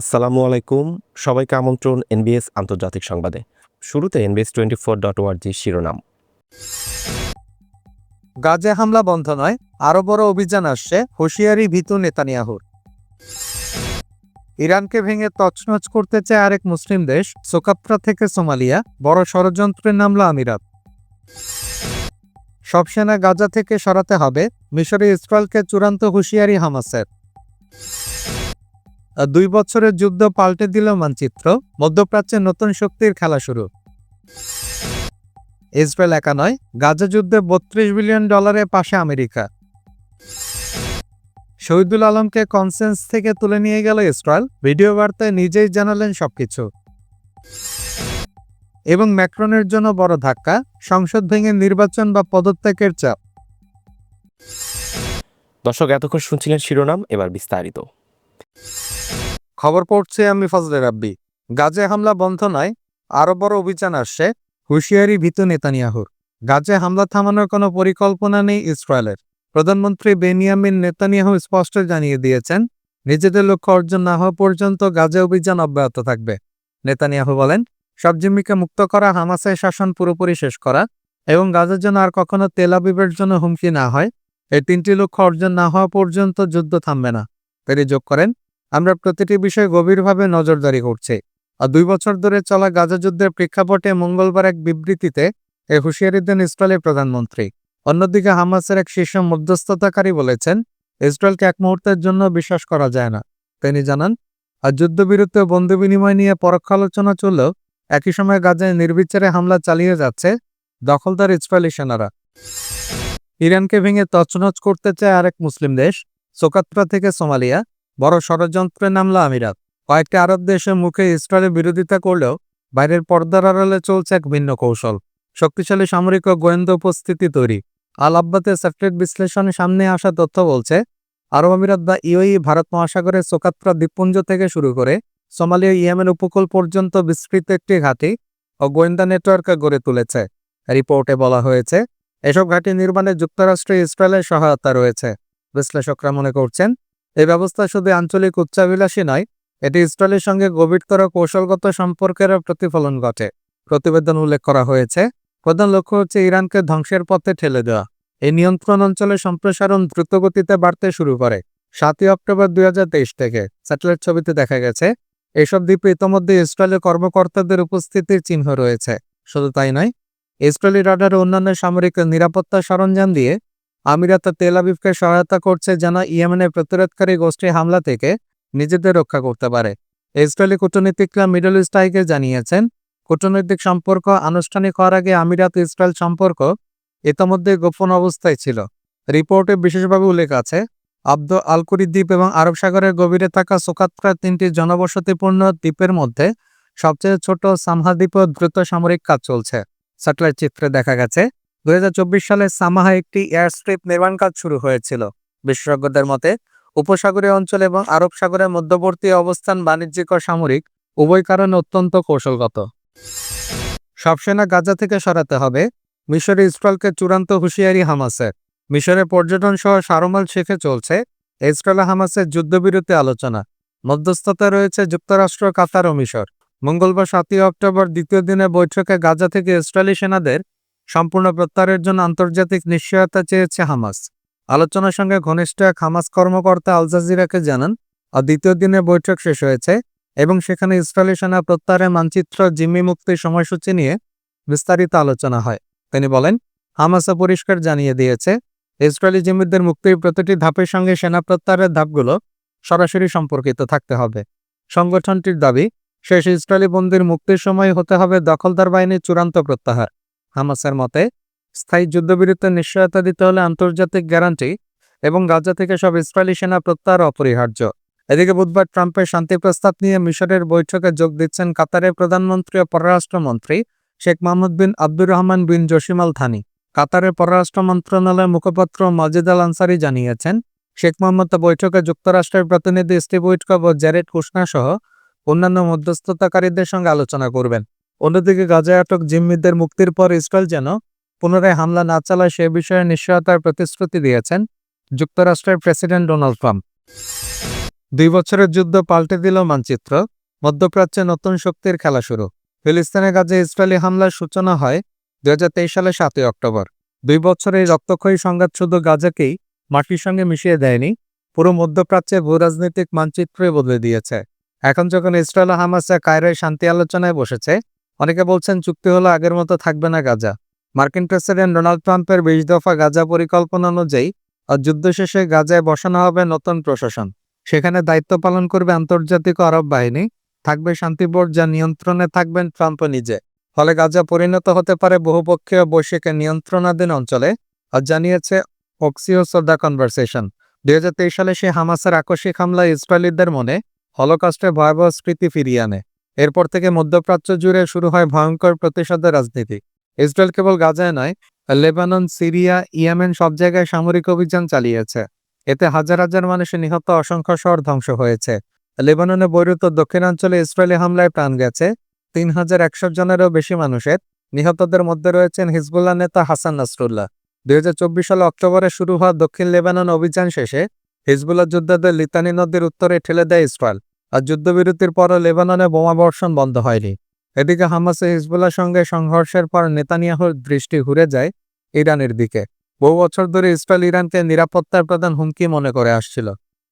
আসসালামু আলাইকুম। সবাইকে আমন্ত্রণ এনবিএস আন্তর্জাতিক সংবাদে। শুরুতে এনবিএস টোয়েন্টি ফোর ডট ওয়ার্জি শিরোনাম। গাজে হামলা বন্ধ নয়, আরও বড় অভিযান আসছে হুঁশিয়ারি ভীতু নেতানিয়াহুর। ইরানকে ভেঙে তছনছ করতে চায় আরেক মুসলিম দেশ, সোকাপ্রা থেকে সোমালিয়া, বড় ষড়যন্ত্রে নামল আমিরাত। সব সেনা গাজা থেকে সরাতে হবে, মিশরে ইসরায়েলকে চূড়ান্ত হুঁশিয়ারি হামাসের। দুই বছরের যুদ্ধ পাল্টে দিল মানচিত্র। মধ্যপ্রাচ্যে নতুন শক্তির খেলা শুরু। ইসরায়েল একা নয়, গাজা যুদ্ধে বত্রিশ বিলিয়ন ডলারের পাশে আমেরিকা। শহীদুল আলমকে কনসেন্স থেকে তুলে নিয়ে গেল ইসরায়েল। ভিডিও বার্তায় নিজেই জানালেন সবকিছু। এবং ম্যাক্রনের জন্য বড় ধাক্কা, সংসদ ভেঙে নির্বাচন বা পদত্যাগের চাপ। দর্শক, এতক্ষণ শুনছিলেন শিরোনাম, এবার বিস্তারিত। খবর পড়ছে আমি ফজলে রাব্বি। গাজে হামলা বন্ধ নয় আরও বড় অভিযান আসছে, হুঁশিয়ারি ভীত নেতানিয়াহুর। গাজে হামলা থামানোর কোনো পরিকল্পনা নেই ইসরায়েলের। প্রধানমন্ত্রী বেনিয়ামিন নেতানিয়াহু স্পষ্ট জানিয়ে দিয়েছেন, নিজেদের লক্ষ্য অর্জন না হওয়া পর্যন্ত গাজে অভিযান অব্যাহত থাকবে। নেতানিয়াহু বলেন, সব জিম্মিকে মুক্ত করা, হামাসের শাসন পুরোপুরি শেষ করা এবং গাজার জন্য আর কখনো তেল আবিবের জন্য হুমকি না হয়, এই তিনটি লক্ষ্য অর্জন না হওয়া পর্যন্ত যুদ্ধ থামবে না। তিনি যোগ করেন আমরা প্রতিটি বিষয়ে গভীরভাবে নজরদারি করছি। আর দুই বছর ধরে চলা গাজা যুদ্ধের প্রেক্ষাপটে মঙ্গলবার এক বিবৃতিতে এ হুঁশিয়ারি দেন ইসরায়েলের প্রধানমন্ত্রী। অন্যদিকে হামাসের এক শীর্ষ মধ্যস্থতাকারী বলেছেন, ইসরায়েলকে এক মুহূর্তের জন্য বিশ্বাস করা যায় না। তিনি জানান, আর যুদ্ধবিরুদ্ধে বন্ধু বিনিময় নিয়ে পরোক্ষ আলোচনা চললেও একই সময় গাজায় নির্বিচারে হামলা চালিয়ে যাচ্ছে দখলদার ইসরায়েলি সেনারা। ইরানকে ভেঙে তছনছ করতে চায় আরেক মুসলিম দেশ, সোকাত্রা থেকে সোমালিয়া। বড় ষড়যন্ত্রে নামল আমিরাত। কয়েকটি আরব দেশের মুখে ইসরায়েলের বিরোধিতা করলেও বাইরের পর্দার আড়ালে চলছে এক ভিন্ন কৌশল। শক্তিশালী সামরিক ও গোয়েন্দা উপস্থিতি তৈরি। আল আব্বাতে স্যাটেলাইট বিশ্লেষণে সামনে আসা তথ্য বলছে, আরব আমিরাত বা ইউই ভারত মহাসাগরের সোকাত্রা দ্বীপপুঞ্জ থেকে শুরু করে সোমালিয়া ইয়েমেন উপকূল পর্যন্ত বিস্তৃত একটি ঘাঁটি ও গোয়েন্দা নেটওয়ার্ক গড়ে তুলেছে। রিপোর্টে বলা হয়েছে, এসব ঘাঁটি নির্মাণে যুক্তরাষ্ট্রে ইসরায়েলের সহায়তা রয়েছে। বিশ্লেষকরা মনে করছেন এই ব্যবস্থা শুধু আঞ্চলিক উচ্চাভিলাষী নয়, এটি ইসরায়েলের সঙ্গে গভীরতর কৌশলগত সম্পর্কের প্রতিফলন ঘটে। প্রতিবেদন উল্লেখ করা হয়েছে, প্রধান লক্ষ্য হচ্ছে ইরানকে ধ্বংসের পথে ঠেলে দেওয়া। এই নিয়ন্ত্রণ অঞ্চলে সম্প্রসারণ দ্রুতগতিতে বাড়তে শুরু করে। সাতই অক্টোবর দুই হাজার তেইশ থেকে স্যাটেলাইট ছবিতে দেখা গেছে, এসব দ্বীপে ইতোমধ্যে ইসরায়েলের কর্মকর্তাদের উপস্থিতির চিহ্ন রয়েছে। শুধু তাই নয়, ইসরায়েলি রাডার অন্যান্য সামরিক নিরাপত্তা সরঞ্জাম দিয়ে আমিরাত তেল আবিবকে সহায়তা করছে যেন ইয়েমেনের প্রতিরোধকারী গোষ্ঠী হামলা থেকে নিজেদের রক্ষা করতে পারে। ইসরায়েলি কূটনীতিকরা মিডল ইস্ট আইকে জানিয়েছেন, কূটনৈতিক সম্পর্ক আনুষ্ঠানিক হওয়ার আগে আমিরাত ইসরায়েল সম্পর্ক ইতোমধ্যে গোপন অবস্থায় ছিল। রিপোর্টে বিশেষভাবে উল্লেখ আছে, আব্দ আলকুরি দ্বীপ এবং আরব সাগরের গভীরে থাকা সোকাত্রা তিনটি জনবসতিপূর্ণ দ্বীপের মধ্যে সবচেয়ে ছোট সামহা দ্বীপেও দ্রুত সামরিক কাজ চলছে। স্যাটেলাইট চিত্রে দেখা গেছে দুই হাজার চব্বিশ সালে সামাহা একটি এয়ার স্ট্রিপ নির্মাণ কাজ শুরু হয়েছিল। বিশেষজ্ঞদের মতে, উপসাগরীয় অঞ্চল এবং আরব সাগরের মধ্যবর্তী অবস্থান বাণিজ্যিক ও সামরিক উভয় কারণে অত্যন্ত কৌশলগত। সবসেনা গাজা থেকে সরাতে হবে, মিশরে ইসরায়েলকে চূড়ান্ত হুঁশিয়ারি হামাসের। মিশরে পর্যটন সহ সারমাল শেখে চলছে ইসরায়েল হামাসের যুদ্ধবিরতি আলোচনা। মধ্যস্থতা রয়েছে যুক্তরাষ্ট্র, কাতার ও মিশর। মঙ্গলবার সাতই অক্টোবর দ্বিতীয় দিনে বৈঠকে গাজা থেকে ইসরায়েলি সেনাদের সম্পূর্ণ প্রত্যাহারের জন্য আন্তর্জাতিক নিশ্চয়তা চেয়েছে হামাস। আলোচনার সঙ্গে ঘনিষ্ঠ এক হামাস কর্মকর্তা আল জাজিরাকে জানান, আর দ্বিতীয় দিনের বৈঠক শেষ হয়েছে এবং সেখানে ইসরায়েলি সেনা প্রত্যাহারের মানচিত্র জিম্মি মুক্তির সময়সূচি নিয়ে বিস্তারিত আলোচনা হয়। তিনি বলেন হামাসা পরিষ্কার জানিয়ে দিয়েছে, ইসরায়েলি জিম্মিদের মুক্তির প্রতিটি ধাপের সঙ্গে সেনা প্রত্যাহারের ধাপগুলো সরাসরি সম্পর্কিত থাকতে হবে। সংগঠনটির দাবি, শেষ ইসরায়েলি বন্দির মুক্তির সময় হতে হবে দখলদার বাহিনীর চূড়ান্ত প্রত্যাহার। হামাসের মতে, স্থায়ী যুদ্ধবিরতির নিশ্চয়তা দিতে হলে আন্তর্জাতিক গ্যারান্টি এবং গাজা থেকে সব ইসরায়েলি সেনা প্রত্যাহার অপরিহার্য। এদিকে বুধবার ট্রাম্পের শান্তি প্রস্তাব নিয়ে মিশরের বৈঠকে যোগ দিচ্ছেন কাতারের প্রধানমন্ত্রী ও পররাষ্ট্রমন্ত্রী Sheikh Mahmud bin Abdur Rahman bin Jassim Al Thani. কাতারের পররাষ্ট্র মন্ত্রণালয়ের মুখপাত্র মজিদ আল আনসারি জানিয়েছেন, শেখ মোহাম্মদ বৈঠকে যুক্তরাষ্ট্রের প্রতিনিধি স্টিভ উইটকপ ও জ্যারেড কুশনা সহ অন্যান্য মধ্যস্থতাকারীদের সঙ্গে আলোচনা করবেন। অন্যদিকে গাজায় আটক জিম্মিদের মুক্তির পর ইসরায়েল যেন পুনরায় হামলা না চালায় সে বিষয়ে নিশ্চয়তার প্রতিশ্রুতি দিয়েছেন যুক্তরাষ্ট্রের প্রেসিডেন্ট ডোনাল্ড ট্রাম্প। দুই বছরের যুদ্ধ পাল্টে দিল মানচিত্র। মধ্যপ্রাচ্যে নতুন শক্তির খেলা শুরু। ফিলিস্তিনের কাজে ইসরায়েলি হামলার সূচনা হয় দুই সালে সাতই অক্টোবর। দুই বছরের রক্তক্ষয়ী সংঘাত শুধু গাজাকেই মাটির সঙ্গে মিশিয়ে দেয়নি, পুরো মধ্যপ্রাচ্যে ভূরাজনৈতিক মানচিত্রই বদলে দিয়েছে। এখন যখন ইসরায়েল হামাসে কায়রোয় শান্তি আলোচনায় বসেছে অনেকে বলছেন, চুক্তি হলো আগের মতো থাকবে না গাজা। মার্কিন প্রেসিডেন্ট ডোনাল্ড ট্রাম্পের বিশ দফা গাজা পরিকল্পনা অনুযায়ী আর যুদ্ধ শেষে গাজায় বসানো হবে নতুন প্রশাসন। সেখানে দায়িত্ব পালন করবে আন্তর্জাতিক আরব বাহিনী। থাকবে শান্তি বোর্ড যা নিয়ন্ত্রণে থাকবেন ট্রাম্প নিজে। ফলে গাজা পরিণত হতে পারে বহুপক্ষীয় বৈশ্বিক নিয়ন্ত্রণাধীন অঞ্চলে, আর জানিয়েছে অক্সিও সোদা কনভারসেশন। দুই হাজার তেইশ সালে সে হামাসের আকস্মিক হামলায় ইসরায়েলিদের মনে হলোকাস্টের ভয়াবহ স্মৃতি ফিরিয়ে আনে। এরপর থেকে মধ্যপ্রাচ্য জুড়ে শুরু হয় ভয়ঙ্কর প্রতিশোধের রাজনীতি। ইসরায়েল কেবল গাজায় নয়, লেবানন, সিরিয়া, ইয়েমেন সব জায়গায় সামরিক অভিযান চালিয়েছে। এতে হাজার হাজার মানুষের নিহত অসংখ্য শহর ধ্বংস হয়েছে। লেবাননে বৈরুত দক্ষিণাঞ্চলে ইসরায়েলি হামলায় প্রাণ গেছে তিন হাজার একশো জনেরও বেশি মানুষের। নিহতদের মধ্যে রয়েছেন হিজবুল্লাহ নেতা হাসান নাসরুল্লাহ। দুই হাজার চব্বিশ সালে অক্টোবরে শুরু হওয়া দক্ষিণ লেবানন অভিযান শেষে হিজবুল্লাহ যোদ্ধাদের লিতানি নদীর উত্তরে ঠেলে দেয় ইসরায়েল। আর যুদ্ধবিরতির পরও লেবাননে বোমাবর্ষণ বন্ধ হয়নি। এদিকে হামাসে হিজবুল্লার সঙ্গে সংঘর্ষের পর নেতানিয়াহুর দৃষ্টি ঘুরে যায় ইরানের দিকে। বহু বছর ধরে ইসরায়েল ইরানকে নিরাপত্তার প্রধান হুমকি মনে করে আসছিল।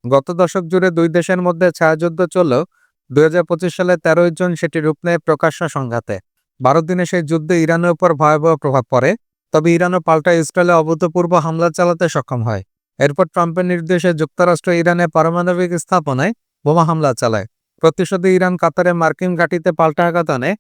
গত দশক জুড়ে দুই দেশের মধ্যে ছায়াযুদ্ধ চললেও দুই সালে তেরোই জুন সেটি রূপ নেয় প্রকাশ্য সংঘাতে। বারো দিনে সেই যুদ্ধে ইরানের উপর ভয়াবহ প্রভাব পড়ে, তবে ইরানও পাল্টা ইসরায়েলে অভূতপূর্ব হামলা চালাতে সক্ষম হয়। এরপর ট্রাম্পের নির্দেশে যুক্তরাষ্ট্র ইরানে পারমাণবিক স্থাপনায় বোমা হামলা চালায়। প্রতিশোধে ইরান কাতারে মার্কিন ঘাঁটিতে পাল্টা আঘাত আনে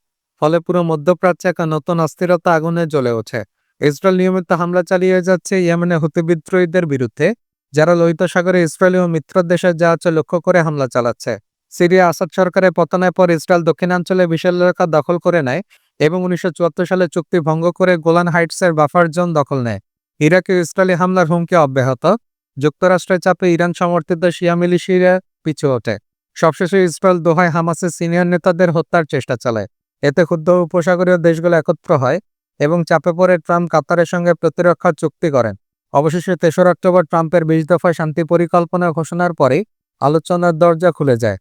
ফলে পুরো মধ্যপ্রাচ্যে একটা নতুন অস্থিরতা আগুনে জ্বলে ওঠে। ইসরায়েল নিয়মিত হামলা চালিয়ে যাচ্ছে ইয়েমেনে হুতি বিদ্রোহীদের বিরুদ্ধে, যারা লোহিত সাগরে ইসরায়েলি ও মিত্র দেশের জাহাজে লক্ষ্য করে হামলা চালাচ্ছে। সিরিয়া আসাদ সরকারের পতনের পর ইসরায়েল দক্ষিণাঞ্চলে বিশাল এলাকা দখল করে নেয় এবং উনিশশো চুয়াত্তর সালে চুক্তি ভঙ্গ করে গোলান হাইটসের বাফার জোন দখল নেয়। ইরাকে ইসরায়েলি হামলার হুমকি অব্যাহত। যুক্তরাষ্ট্রের চাপে ইরান সমর্থিত শিয়া মিলিশিয়া পিছু ওঠে। সবশেষে ইসরায়েল দোহায় হামাসের সিনিয়র নেতাদের হত্যার চেষ্টা চালায়। এতে ক্ষুদ্র উপসাগরীয় দেশগুলো একত্র হয় এবং চাপে পড়ে ট্রাম্প কাতারের সঙ্গে প্রতিরক্ষা চুক্তি করেন। অবশেষে তেসরা অক্টোবর ট্রাম্পের বিশ দফা শান্তি পরিকল্পনা ঘোষণার পরেই আলোচনার দরজা খুলে যায়।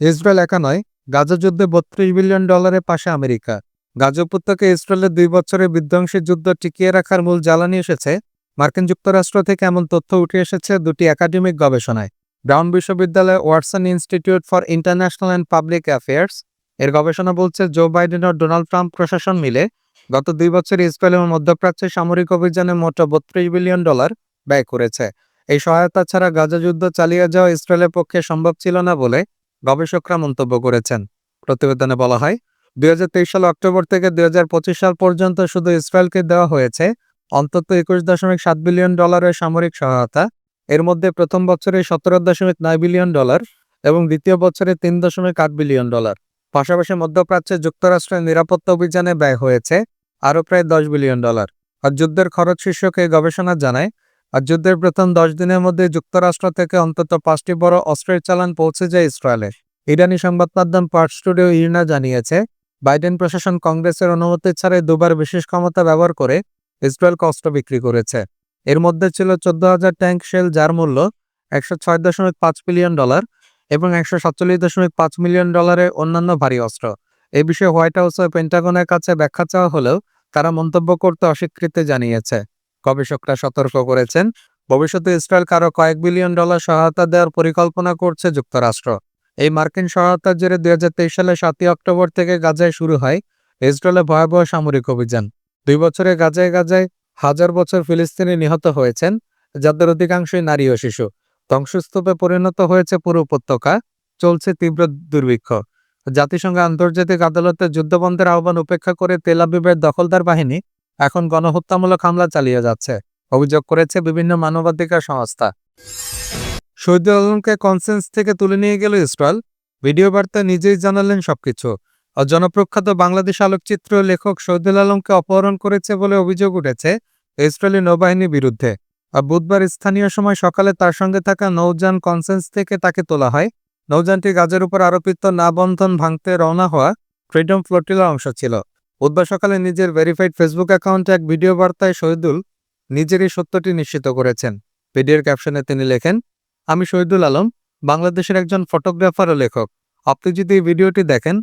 ইসরায়েল একা নয়, গাজা যুদ্ধে বত্রিশ বিলিয়ন ডলারের পাশে আমেরিকা। গাজা উপত্যকায় ইসরায়েলের দুই বছরের বিধ্বংসী যুদ্ধ টিকিয়ে রাখার মূল জ্বালানি এসেছে মার্কিন যুক্তরাষ্ট্র থেকে এমন তথ্য উঠে এসেছে দুটি একাডেমিক গবেষণায়। ব্রাউন বিশ্ববিদ্যালয় Watson Institute for International and Public Affairs এর গবেষণা বলছে জো বাইডেন ও ডোনাল্ড ট্রাম্প প্রশাসন মিলে গত দুই বছর ইসরায়েল এবং মধ্যপ্রাচ্যে সামরিক অভিযানে মোট বত্রিশ বিলিয়ন ডলার ব্যয় করেছে। এই সহায়তা ছাড়া গাজা যুদ্ধ চালিয়ে যাওয়া ইসরায়েলের পক্ষে সম্ভব ছিল না বলে গবেষকরা মন্তব্য করেছেন। প্রতিবেদনে বলা হয়, দুই হাজার তেইশ সাল অক্টোবর থেকে দুই হাজার পঁচিশ সাল পর্যন্ত শুধু ইসরায়েলকে দেওয়া হয়েছে অন্তত একুশ দশমিক সাত বিলিয়ন ডলারের সামরিক সহায়তা, এর মধ্যে প্রথম বছরে সতেরো দশমিক নয় বিলিয়ন ডলার এবং দ্বিতীয় বছরে তিন দশমিক আট বিলিয়ন ডলার। পাশাপাশি মধ্যপ্রাচ্যে যুক্তরাষ্ট্রের নিরাপত্তা অভিযানে ব্যয় হয়েছে আরও প্রায় দশ বিলিয়ন ডলার। আর যুদ্ধের খরচ শীর্ষক গবেষণা জানায়, আর যুদ্ধের প্রথম দশ দিনের মধ্যে যুক্তরাষ্ট্র থেকে অন্তত পাঁচটি বড় অস্ত্রের চালান পৌঁছে যায় ইসরায়েলে। ইরানি সংবাদ মাধ্যম পার্ট স্টুডিও ইরনা জানিয়েছে, বাইডেন প্রশাসন কংগ্রেসের অনুমতি ছাড়াই দুবার বিশেষ ক্ষমতা ব্যবহার করে ইসরায়েলকে অস্ত্র বিক্রি করেছে। এর মধ্যে ছিল চোদ্দ হাজার ট্যাঙ্ক শেল, যার মূল্য একশো ছয় দশমিক পাঁচ বিলিয়ন ডলার এবং একশো সাতচল্লিশ দশমিক পাঁচ মিলিয়ন ডলারের অন্যান্য ভারী অস্ত্র। এ বিষয়ে হোয়াইট হাউস ও পেন্টাগনের কাছে ব্যাখ্যা চাওয়া হলেও তারা মন্তব্য করতে অস্বীকৃতি জানিয়েছে। গবেষকরা সতর্ক করেছেন, ভবিষ্যতে ইসরায়েলকে আরও কয়েক বিলিয়ন ডলার সহায়তা দেওয়ার পরিকল্পনা করছে যুক্তরাষ্ট্র। এই মার্কিন সহায়তার জেরে দুই সালে সাতই অক্টোবর থেকে গাজায় শুরু হয় ইসরায়েলে ভয়াবহ সামরিক অভিযান। দুই বছরে গাজায় গাজায় হাজার বছর ফিলিস্তিনি নিহত হয়েছেন, যাদের অধিকাংশই নারী ও শিশু। ধ্বংসস্তূপে পরিণত হয়েছে পুরো উপত্যকা, চলছে তীব্র দুর্ভিক্ষ। জাতিসংঘ আন্তর্জাতিক আদালতে যুদ্ধবন্ধের আহ্বান উপেক্ষা করে তেল আবিবের দখলদার বাহিনী এখন গণহত্যামূলক হামলা চালিয়ে যাচ্ছে, অভিযোগ করেছে বিভিন্ন মানবাধিকার সংস্থা। শহীদুল আলমকে কনসেন্স থেকে তুলে নিয়ে গেল ইসরায়েল। ভিডিও বার্তা নিজেই জানালেন সবকিছু। জনপ্রখ্যাত বাংলাদেশ আলোকচিত্র লেখক শহীদুল আলমকে অপহরণ করেছে বলে অভিযোগ উঠেছে ইসরায়েলি নৌবাহিনীর বিরুদ্ধে। আর বুধবার স্থানীয় সময় সকালে তার সঙ্গে থাকা নৌযান কনসেন্স থেকে তাকে তোলা হয়। নৌযানটি গাজের উপর আরোপিত না বন্ধন ভাঙতে রওনা হওয়া ফ্রিডম ফ্লোটিলার অংশ ছিল। বুধবার সকালে নিজের ভেরিফাইড ফেসবুক অ্যাকাউন্টে এক ভিডিও বার্তায় শহীদুল নিজেরই সত্যটি নিশ্চিত করেছেন। ভিডিওর ক্যাপশনে তিনি লেখেন, আমি শহীদুল আলম, বাংলাদেশের একজন ফটোগ্রাফার ও লেখক। আপনি যদি এই ভিডিওটি দেখেন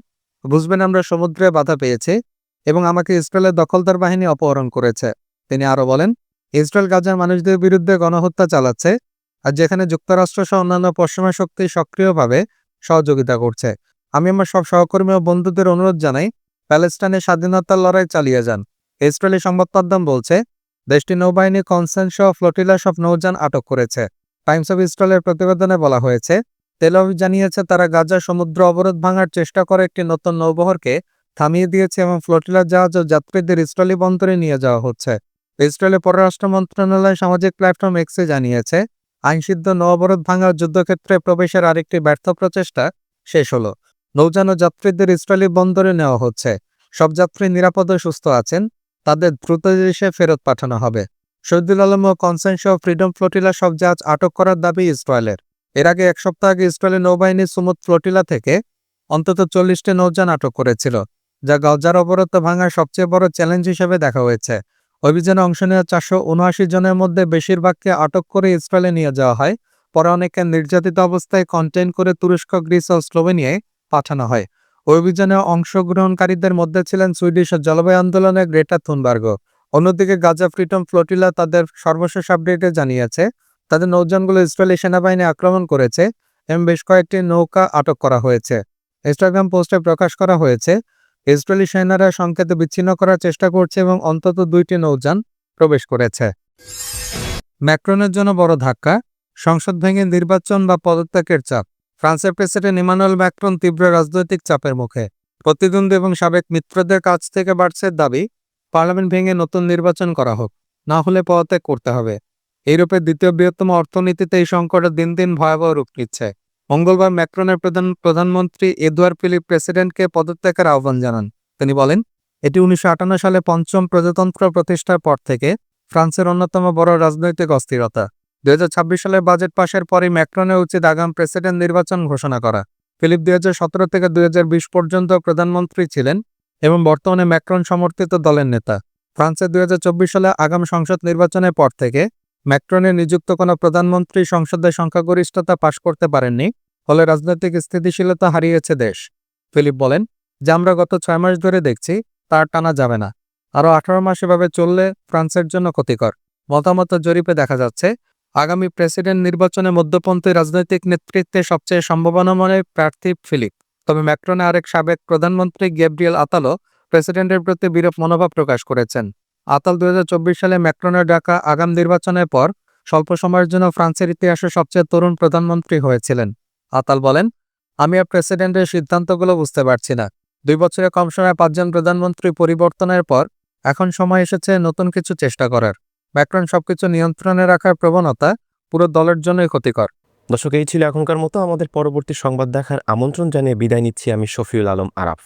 বুঝবেন আমরা সমুদ্রে বাধা পেয়েছি এবং আমাকে ইসরায়েলের দখলদার বাহিনী অপহরণ করেছে। তিনি আরও বলেন, ইসরায়েল গাজার মানুষদের বিরুদ্ধে গণহত্যা চালাচ্ছে আর যেখানে যুক্তরাষ্ট্র সহ অন্যান্য পশ্চিমা শক্তি সক্রিয়ভাবে সহযোগিতা করছে। আমি আমার সব সহকর্মী ও বন্ধুদের অনুরোধ জানাই, প্যালেস্টাইনের স্বাধীনতার লড়াই চালিয়ে যান। ইসরায়েলি সংবাদ মাধ্যম বলছে দেশটির নৌবাহিনী কনসেন্ট সহ ফ্লোটিলা সব নৌযান আটক করেছে। টাইমস অফ ইসরায়েলের প্রতিবেদনে বলা হয়েছে তেল আভিভ জানিয়েছে, তারা গাজা সমুদ্র অবরোধ ভাঙার চেষ্টা করে একটি নতুন নৌবহরকে থামিয়ে দিয়েছে এবং ফ্লোটিলা জাহাজ ও যাত্রীদের ইসরায়েলি বন্দরে নিয়ে যাওয়া হচ্ছে। ইসরায়েলের পররাষ্ট্র মন্ত্রণালয় সামাজিক প্ল্যাটফর্ম এক্সে জানিয়েছে, আইনসিদ্ধ নৌ অবরোধ ভাঙার যুদ্ধক্ষেত্রে প্রবেশের আরেকটি ব্যর্থ প্রচেষ্টা শেষ হলো। নৌযান যাত্রীদের ইসরায়েলি বন্দরে নেওয়া হচ্ছে। সব যাত্রী নিরাপদ সুস্থ আছেন, তাদের দ্রুত দেশে ফেরত পাঠানো হবে। শহীদুল আলম ও কনসেন্স ফ্রিডম ফ্লোটিলা সব জাহাজ আটক করার দাবি ইসরায়েলের। এর আগে এক সপ্তাহ আগে ইসরায়েলের নৌবাহিনী সুমুদ ফ্লোটিলা থেকে অন্তত চল্লিশটি নৌযান আটক করেছিল, যা গাজার অবরোধ ভাঙার সবচেয়ে বড় চ্যালেঞ্জ হিসেবে দেখা হয়েছে। অভিযানে অংশ নেওয়া চারশো উনআশি জনের মধ্যে বেশিরভাগকে আটক করে ইসরায়েলে নিয়ে যাওয়া হয়, পরে অনেকে নির্যাতিত অবস্থায় কন্টেইন করে তুরস্ক, গ্রিস ও স্লোভেনিয়ায় পাঠানো হয়। অভিযানে অংশগ্রহণকারীদের মধ্যে ছিলেন সুইডিশ জলবায়ু আন্দোলনের গ্রেটা থুনবার্গ। অন্যদিকে গাজা ফ্রিডম ফ্লোটিলা তাদের সর্বশেষ আপডেটে জানিয়েছে তাদের নৌযানগুলো ইসরায়েলি সেনাবাহিনী আক্রমণ করেছে এবং বেশ কয়েকটি নৌকা আটক করা হয়েছে। ইনস্টাগ্রাম পোস্টে প্রকাশ করা হয়েছে, ইসরায়েলি সেনারা সংকেত বিচ্ছিন্ন করার চেষ্টা করছে এবং অন্তত দুইটি নৌযান প্রবেশ করেছে। ম্যাক্রনের জন্য বড় ধাক্কা, সংসদ ভেঙে নির্বাচন বা পদত্যাগের চাপ। ফ্রান্সের প্রেসিডেন্ট ইমানুয়েল ম্যাক্রন তীব্র রাজনৈতিক চাপের মুখে। প্রতিদ্বন্দ্বী এবং সাবেক মিত্রদের কাছ থেকে বাড়ছে দাবি, পার্লামেন্ট ভেঙে নতুন নির্বাচন করা হোক, না হলে পদত্যাগ করতে হবে। ইউরোপের দ্বিতীয় বৃহত্তম অর্থনীতিতে এই সংকটের দিন দিন ভয়াবহ রূপ নিচ্ছে। মঙ্গলবার ম্যাক্রনের প্রধান প্রধানমন্ত্রী এদুয়ার্ড ফিলিপ প্রেসিডেন্টকে পদত্যাগের আহ্বান জানান। তিনি বলেন, এটি উনিশশো আটান্ন সালে পঞ্চম প্রজাতন্ত্র প্রতিষ্ঠার পর থেকে ফ্রান্সের অন্যতম বড় রাজনৈতিক অস্থিরতা। দুই সালের বাজেট পাশের পরই ম্যাক্রনের উচিত আগাম প্রেসিডেন্ট নির্বাচন ঘোষণা করা। ফিলিপ দুই হাজার সতেরো থেকে দুই হাজার বিশ পর্যন্ত প্রধানমন্ত্রী ছিলেন এবং বর্তমানে ম্যাক্রন সমর্থিত দলের নেতা। ফ্রান্সের দুই হাজার চব্বিশ সালে আগাম সংসদ নির্বাচনের পর থেকে ম্যাক্রনের নিযুক্ত কোনো প্রধানমন্ত্রী সংসদে সংখ্যাগরিষ্ঠতা পাশ করতে পারেননি, ফলে রাজনৈতিক স্থিতিশীলতা হারিয়েছে দেশ। ফিলিপ বলেন, যে আমরা গত ছয় মাস ধরে দেখছি, তার টানা যাবে না। আরও আঠারো মাস এভাবে চললে ফ্রান্সের জন্য ক্ষতিকর। মতামত জরিপে দেখা যাচ্ছে, আগামী প্রেসিডেন্ট নির্বাচনে মধ্যপন্থী রাজনৈতিক নেতৃত্বে সবচেয়ে সম্ভাবনাময় প্রার্থী ফিলিপ। তবে ম্যাক্রনে আরেক সাবেক প্রধানমন্ত্রী গ্যাব্রিয়েল আতালো প্রেসিডেন্টের প্রতি বিরূপ মনোভাব প্রকাশ করেছেন। আতাল দুই হাজার চব্বিশ সালে ম্যাক্রনের ডাকা আগাম নির্বাচনের পর স্বল্প সময়ের জন্য ফ্রান্সের ইতিহাসে সবচেয়ে তরুণ প্রধানমন্ত্রী হয়েছিলেন। আতাল বলেন, আমি আর প্রেসিডেন্টের সিদ্ধান্তগুলো বুঝতে পারছি না। দুই বছরে কম সময়ে পাঁচজন প্রধানমন্ত্রী পরিবর্তনের পর এখন সময় এসেছে নতুন কিছু চেষ্টা করার। ম্যাক্রন সবকিছু নিয়ন্ত্রণে রাখার প্রবণতা পুরো দলের জন্যই ক্ষতিকর। দর্শক, এই ছিল এখনকার মতো। আমাদের পরবর্তী সংবাদ দেখার আমন্ত্রণ জানিয়ে বিদায় নিচ্ছি আমি শফিউল আলম আরাফ।